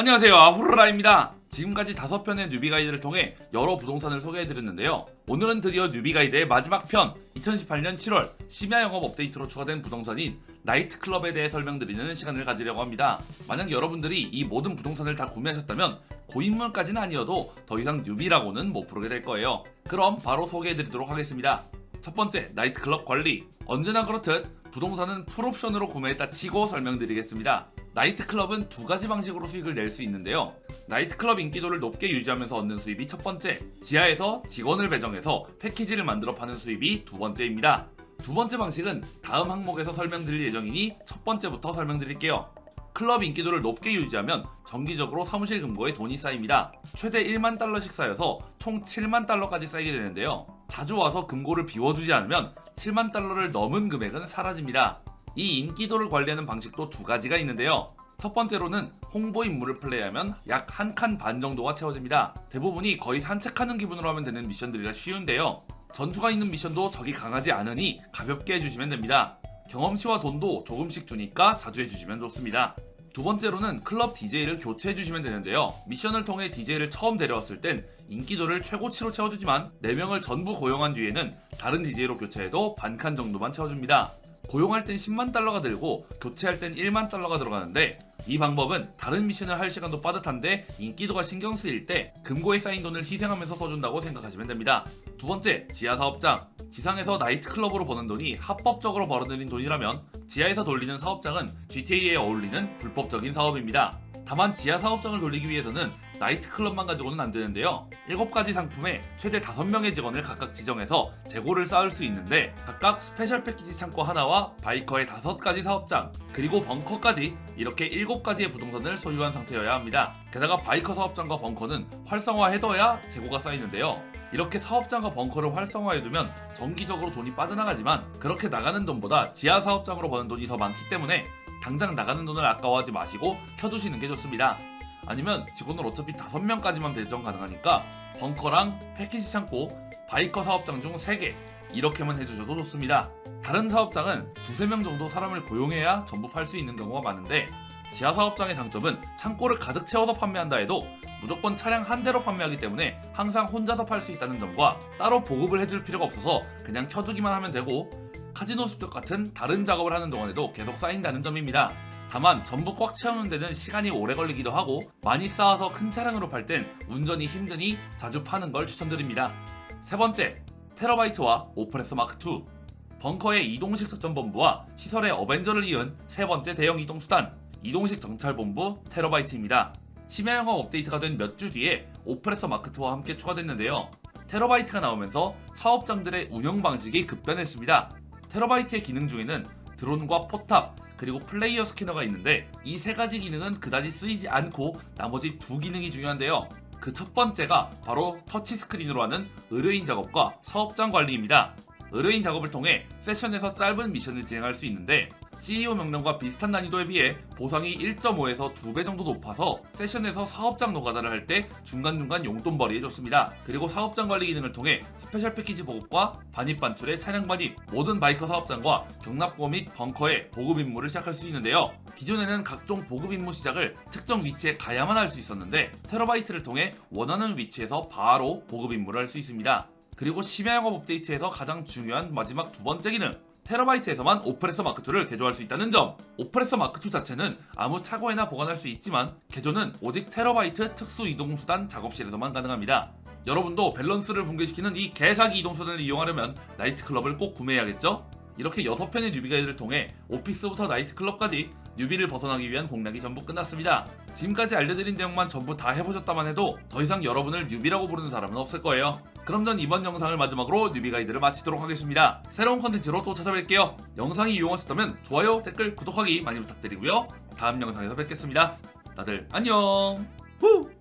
안녕하세요. 아후르라입니다. 지금까지 다섯 편의 뉴비 가이드를 통해 여러 부동산을 소개해드렸는데요. 오늘은 드디어 뉴비 가이드의 마지막 편 2018년 7월 심야 영업 업데이트로 추가된 부동산인 나이트클럽에 대해 설명드리는 시간을 가지려고 합니다. 만약 여러분들이 이 모든 부동산을 다 구매하셨다면 고인물까지는 아니어도 더 이상 뉴비라고는 못 부르게 될 거예요. 그럼 바로 소개해드리도록 하겠습니다. 첫 번째 나이트클럽 관리. 언제나 그렇듯 부동산은 풀옵션으로 구매했다 치고 설명드리겠습니다 나이트클럽은 두 가지 방식으로 수익을 낼 수 있는데요. 나이트클럽 인기도를 높게 유지하면서 얻는 수입이 첫 번째, 지하에서 직원을 배정해서 패키지를 만들어 파는 수입이 두 번째입니다. 두 번째 방식은 다음 항목에서 설명드릴 예정이니 첫 번째부터 설명드릴게요. 클럽 인기도를 높게 유지하면 정기적으로 사무실 금고에 돈이 쌓입니다. 최대 1만 달러씩 쌓여서 총 7만 달러까지 쌓이게 되는데요. 자주 와서 금고를 비워주지 않으면 7만 달러를 넘은 금액은 사라집니다. 이 인기도를 관리하는 방식도 두 가지가 있는데요. 첫 번째로는 홍보 임무를 플레이하면 약 한 칸 반 정도가 채워집니다. 대부분이 거의 산책하는 기분으로 하면 되는 미션들이라 쉬운데요. 전투가 있는 미션도 적이 강하지 않으니 가볍게 해주시면 됩니다. 경험치와 돈도 조금씩 주니까 자주 해주시면 좋습니다. 두 번째로는 클럽 DJ를 교체해주시면 되는데요. 미션을 통해 DJ를 처음 데려왔을 땐 인기도를 최고치로 채워주지만 4명을 전부 고용한 뒤에는 다른 DJ로 교체해도 반 칸 정도만 채워줍니다. 고용할 땐 10만 달러가 들고 교체할 땐 1만 달러가 들어가는데 이 방법은 다른 미션을 할 시간도 빠듯한데 인기도가 신경 쓰일 때 금고에 쌓인 돈을 희생하면서 써준다고 생각하시면 됩니다. 두 번째, 지하 사업장. 지상에서 나이트클럽으로 버는 돈이 합법적으로 벌어들인 돈이라면 지하에서 돌리는 사업장은 GTA에 어울리는 불법적인 사업입니다. 다만 지하 사업장을 돌리기 위해서는 나이트클럽만 가지고는 안 되는데요. 7가지 상품에 최대 5명의 직원을 각각 지정해서 재고를 쌓을 수 있는데 각각 스페셜 패키지 창고 하나와 바이커의 5가지 사업장 그리고 벙커까지 이렇게 7가지의 부동산을 소유한 상태여야 합니다. 게다가 바이커 사업장과 벙커는 활성화해둬야 재고가 쌓이는데요. 이렇게 사업장과 벙커를 활성화해두면 정기적으로 돈이 빠져나가지만 그렇게 나가는 돈보다 지하 사업장으로 버는 돈이 더 많기 때문에 당장 나가는 돈을 아까워하지 마시고 켜두시는 게 좋습니다. 아니면 직원을 어차피 5명까지만 배정 가능하니까 벙커랑 패키지 창고, 바이커 사업장 중 3개 이렇게만 해주셔도 좋습니다. 다른 사업장은 두세 명 정도 사람을 고용해야 전부 팔 수 있는 경우가 많은데 지하 사업장의 장점은 창고를 가득 채워서 판매한다 해도 무조건 차량 한 대로 판매하기 때문에 항상 혼자서 팔 수 있다는 점과 따로 보급을 해줄 필요가 없어서 그냥 켜두기만 하면 되고 카지노 습득 같은 다른 작업을 하는 동안에도 계속 쌓인다는 점입니다. 다만 전부 꽉 채우는 데는 시간이 오래 걸리기도 하고 많이 쌓아서 큰 차량으로 팔 땐 운전이 힘드니 자주 파는 걸 추천드립니다. 세 번째, 테러바이트와 오프레서 마크 2. 벙커의 이동식 작전본부와 시설의 어벤져를 이은 세 번째 대형 이동수단 이동식 정찰본부 테러바이트입니다. 심야 영업 업데이트가 된 몇 주 뒤에 오프레서 마크 2와 함께 추가됐는데요. 테러바이트가 나오면서 사업장들의 운영 방식이 급변했습니다. 테러바이트의 기능 중에는 드론과 포탑 그리고 플레이어 스캐너가 있는데 이 세 가지 기능은 그다지 쓰이지 않고 나머지 두 기능이 중요한데요. 그 첫 번째가 바로 터치 스크린으로 하는 의뢰인 작업과 사업장 관리입니다. 의뢰인 작업을 통해 세션에서 짧은 미션을 진행할 수 있는데 CEO 명령과 비슷한 난이도에 비해 보상이 1.5에서 2배 정도 높아서 세션에서 사업장 노가다를 할 때 중간중간 용돈벌이에 좋습니다. 그리고 사업장 관리 기능을 통해 스페셜 패키지 보급과 반입 반출의 차량 반입, 모든 바이커 사업장과 경납고 및 벙커의 보급 임무를 시작할 수 있는데요. 기존에는 각종 보급 임무 시작을 특정 위치에 가야만 할 수 있었는데 테러바이트를 통해 원하는 위치에서 바로 보급 임무를 할 수 있습니다. 그리고 심야 영업 업데이트에서 가장 중요한 마지막 두 번째 기능 테러바이트에서만 오프레서 마크2를 개조할 수 있다는 점 오프레서 마크2 자체는 아무 차고에나 보관할 수 있지만 개조는 오직 테러바이트 특수 이동수단 작업실에서만 가능합니다 여러분도 밸런스를 붕괴시키는 이 개사기 이동수단을 이용하려면 나이트클럽을 꼭 구매해야겠죠? 이렇게 6편의 뉴비 가이드를 통해 오피스부터 나이트클럽까지 뉴비를 벗어나기 위한 공략이 전부 끝났습니다. 지금까지 알려드린 내용만 전부 다 해보셨다만 해도 더 이상 여러분을 뉴비라고 부르는 사람은 없을 거예요. 그럼 전 이번 영상을 마지막으로 뉴비 가이드를 마치도록 하겠습니다. 새로운 컨텐츠로 또 찾아뵐게요. 영상이 유용하셨다면 좋아요, 댓글, 구독하기 많이 부탁드리고요. 다음 영상에서 뵙겠습니다. 다들 안녕! 후!